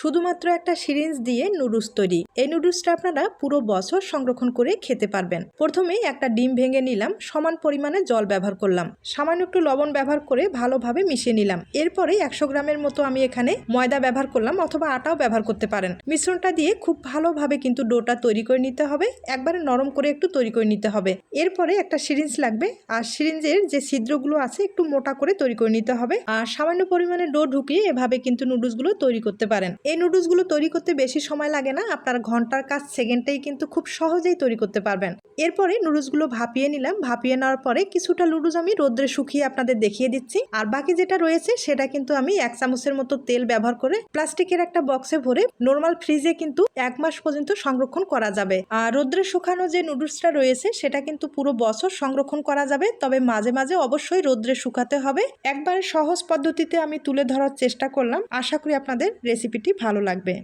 শুধুমাত্র একটা সিরিঞ্জ দিয়ে নুডলস তৈরি। এই নুডলসটা আপনারা পুরো বছর সংরক্ষণ করে খেতে পারবেন। প্রথমেই একটা ডিম ভেঙে নিলাম, সমান পরিমাণে জল ব্যবহার করলাম। সামান্য একটু লবণ ব্যবহার করে ভালোভাবে মিশিয়ে নিলাম। এরপরে একশো গ্রামের মতো আমি এখানে ময়দা ব্যবহার করলাম অথবা আটাও ব্যবহার করতে পারেন। মিশ্রণটা দিয়ে খুব ভালোভাবে কিন্তু ডোটা তৈরি করে নিতে হবে, একবারে নরম করে একটু তৈরি করে নিতে হবে। এরপরে একটা সিরিঞ্জ লাগবে, আর সিরিঞ্জের যে ছিদ্রগুলো আছে একটু মোটা করে তৈরি করে নিতে হবে। আর সামান্য পরিমাণে ডো ঢুকিয়ে এভাবে কিন্তু নুডলসগুলো তৈরি করতে পারেন। এই নুডলসগুলো তৈরি করতে বেশি সময় লাগে না। আপনার ঘণ্টার কাজ সেকেন্ডেই কিন্তু খুব সহজেই তৈরি করতে পারবেন। এরপরে নুডলসগুলো ভাপিয়ে নিলাম। ভাপিয়ে নেওয়ার পরে কিছুটা নুডলস আমি রোদ্রে শুকিয়ে আপনাদের দেখিয়ে দিচ্ছি। আর বাকি যেটা রয়েছে সেটা কিন্তু আমি এক চামচের মতো তেল ব্যবহার করে প্লাস্টিকের একটা বক্সে ভরে নর্মাল ফ্রিজে কিন্তু এক মাস পর্যন্ত সংরক্ষণ করা যাবে। আর রোদ্রে শুকানো যে নুডলসটা রয়েছে সেটা কিন্তু পুরো বছর সংরক্ষণ করা যাবে। তবে মাঝে মাঝে অবশ্যই রোদ্রে শুকাতে হবে। একবারে সহজ পদ্ধতিতে আমি তুলে ধরার চেষ্টা করলাম। আশা করি আপনাদের রেসিপিটি ভালো লাগবে।